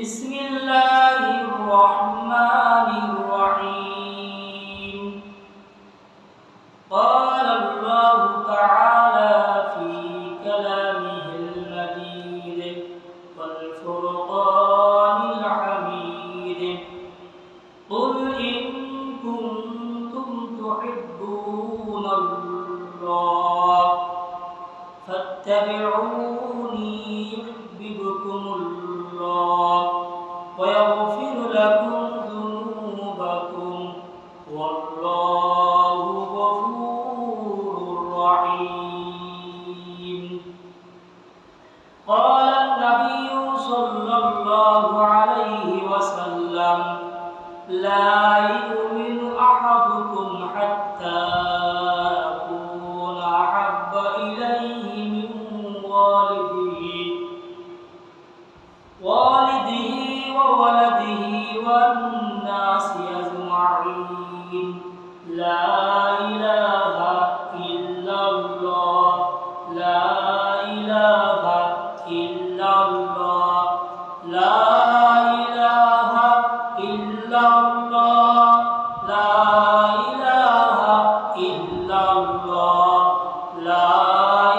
بسم الله الرحمن الرحيم قال الله تعالى في كلامه المجيد والفرقان الحميد قل إن كنتم تحبون الله فاتبعوني لا يؤمن أحدكم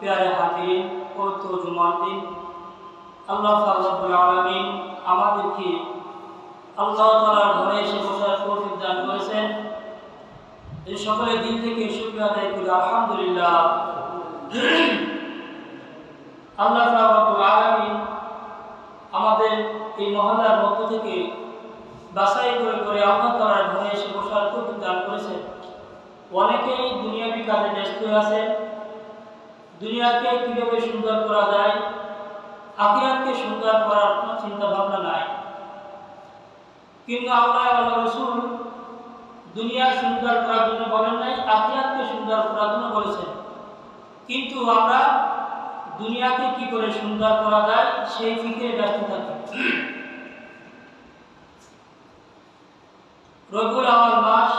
প্যারে হাজির পবিত্র জুমার দিন আল্লাহ আলামিন আমাদেরকে আল্লাহ তাআলার ঘরে এসে বসার তৌফিক দান করেছেন। এই সকলের দিন থেকে শুকরিয়া আদায় করি, আলহামদুলিল্লাহ। আল্লাহ রাব্বুল আলামিন আমাদের এই মহল্লার মধ্য থেকে বাছাই করে করে আল্লাহ তাআলার ঘরে এসে বসার তৌফিক দান করেছেন। অনেকেই দুনিয়াবি কাজে ব্যস্ত আছে দুনিয়াকে কীভাবে সুন্দর করা যায়, আখিরাতকে সুন্দর করার কোনো চিন্তা ভাবনা নাই। কিন্তু আল্লাহ আল্লাহ রসুল দুনিয়া সুন্দর করার জন্য বলেন নাই, আখিরাতকে সুন্দর করার জন্য বলেছেন। কিন্তু আমরা দুনিয়াকে কি করে সুন্দর করা যায়, সেই ফিকে ব্যস্ত থাকি। রবিউল আওয়াল মাস,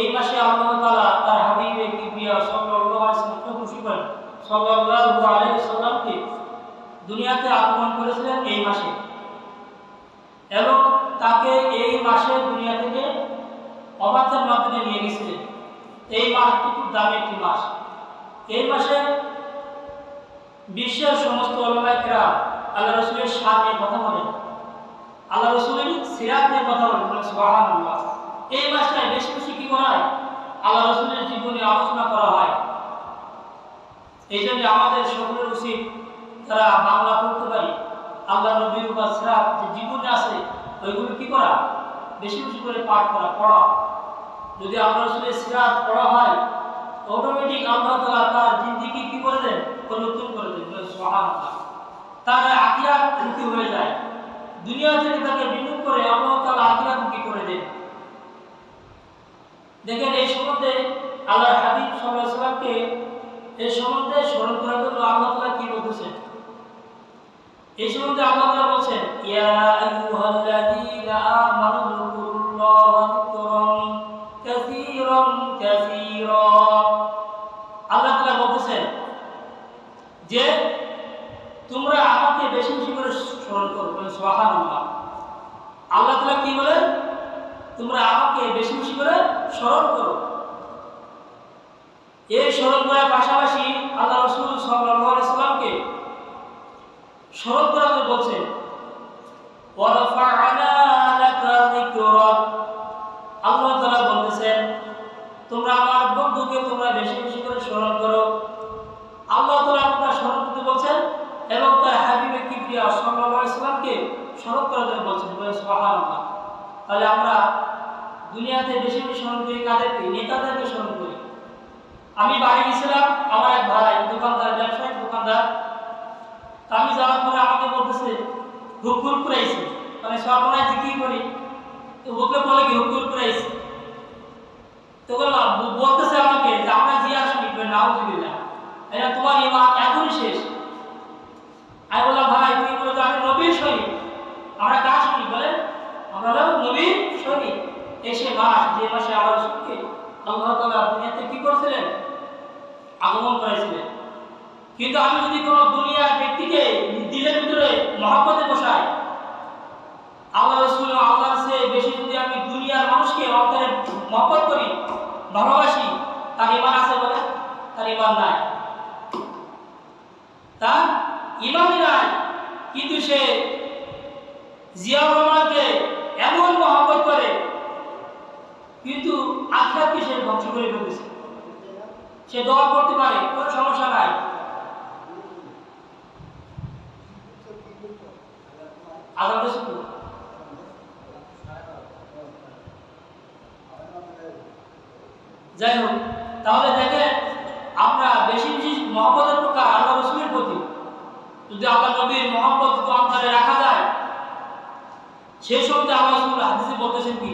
এই মাসে আল্লাহ তাআলা তার হাবিবে কিবরিয়া সাল্লাল্লাহু আলাইহি ওয়াসাল্লামকে খুশি করেন। সাল্লাল্লাহু আলাইহি সাল্লামকে দুনিয়াতে আগমন করেছিলেন এই মাসে। এবং তাকে এই মাসে দুনিয়া থেকে অবাধ্যের মাধ্যমে নিয়ে গেছিলেন। এই মাসটি খুব দামি একটি মাস। এই মাসে বিশ্বের সমস্ত ওলামাইকরা আল্লাহ রসুলের সামনে কথা বলেন। আল্লাহ রসুলের সিরাত নিয়ে কথা বলেন। এই মাসটায় বেশি বেশি কি করা হয়? আল্লাহ রসুলের জীবনে আলোচনা করা হয়। এই জন্য আমাদের সকলের উচিত তারা বাংলা পড়তে পারি। আল্লাহ নবীর সিরাত যে জীবনে আছে, ওইগুলো কি করা? বেশি বেশি করে পাঠ করা, পড়া। যদি আল্লাহ রসুলের সিরাত পড়া হয় অটোমেটিক আল্লাহ তাআলা তার জিন্দিগি কি করে দেন? পরিবর্তন করে দেন। তার আখিরাত মুখী হয়ে যায়। দুনিয়া থেকে তাকে বিমুখ করে আল্লাহ তাআলা আখিরাত মুখী করে দেন। দেখেন এই সম্বন্ধে আল্লাহর হাবিব আলাইহি সাল্লামকে এই সম্বন্ধে স্মরণ করার জন্য আল্লাহ কি বলতেছেন এই সম্বন্ধে আল্লাহ বলছেন, ইয়া আইয়ুহাল্লাযীনা আমানু যকুরুল্লাহা বলতেছেন যে, তোমরা আমাকে বেশি বেশি করে স্মরণ করো বলেন সুবহানাল্লাহ। আল্লাহ তাআলা কি বলেন তোমরা আমাকে বেশি বেশি করে স্মরণ করো। এই করার পাশাপাশি আল্লাহ রসুল সাল্লামকে ওয়ারফা'না লাকা যিকরাক আল্লাহ তাআলা বলতেছেন, তোমরা আমার বন্ধুকে তোমরা বেশি বেশি করে স্মরণ করো। আল্লাহ তাআলা আপনার স্মরণ করতে বলছেন এবং তার হাবিবে কিবরিয়া সাল্লাল্লাহু আলাইহি সাল্লামকে স্মরণ করার জন্য বলছেন, বলে তাহলে আমরা দুনিয়াতে বেশি বেশি স্মরণ করি কাদেরকে? নেতাদেরকে স্মরণ করি। আমি বাড়ি গেছিলাম, আমার এক ভাই, দোকানদার ব্যবসায়িক দোকানদার। তা আমি যাওয়ার পরে আমাকে বলতেছে হুকুর কুরাইছে মানে সর্বনায় জিকির করি? তো ওকে বলে কি হুকুর কুরাইছে তো বলতেছে আমাকে যে আমরা জিয়া শরীফ নাউজুবিল্লাহ। এটা তোমার ইমান এখনই শেষ। আমি বললাম, ভাই, তুমি বলে যে আমি নবীর শরীফ আমরা কার শরীফ বলে আমরা নবীর শরীফ এসে মাস, যে মাসে আমার রসুলকে আল্লাহ তাআলা দুনিয়াতে কি করেছিলেন? আগমন করেছিলেন। কিন্তু আমি যদি কোনো দুনিয়ার ব্যক্তিকে দিলের ভিতরে মহাব্বতে বসাই, আল্লাহ রসুল আল্লাহর চেয়ে বেশি যদি আমি দুনিয়ার মানুষকে অন্তরে মহব্বত করি, ভালোবাসি, তার ইমান আছে বলে? তার ইমান নাই। তার ইমানই নাই। কিন্তু সে জিয়াউর রহমানকে এমন মহব্বত করে, কিন্তু আখরাতকে সে ধ্বংস করে ফেলেছে। সে দোয়া করতে পারে, কোনো সমস্যা নাই। যাই হোক, তাহলে দেখেন, আমরা বেশি বেশি মহব্বতের প্রকার আল্লাহ রসুলের প্রতি, যদি আল্লাহ নবীর মহব্বত অন্তরে রাখা যায়, সেই সঙ্গে আল্লাহ রসুল হাদিসে বলতেছেন কি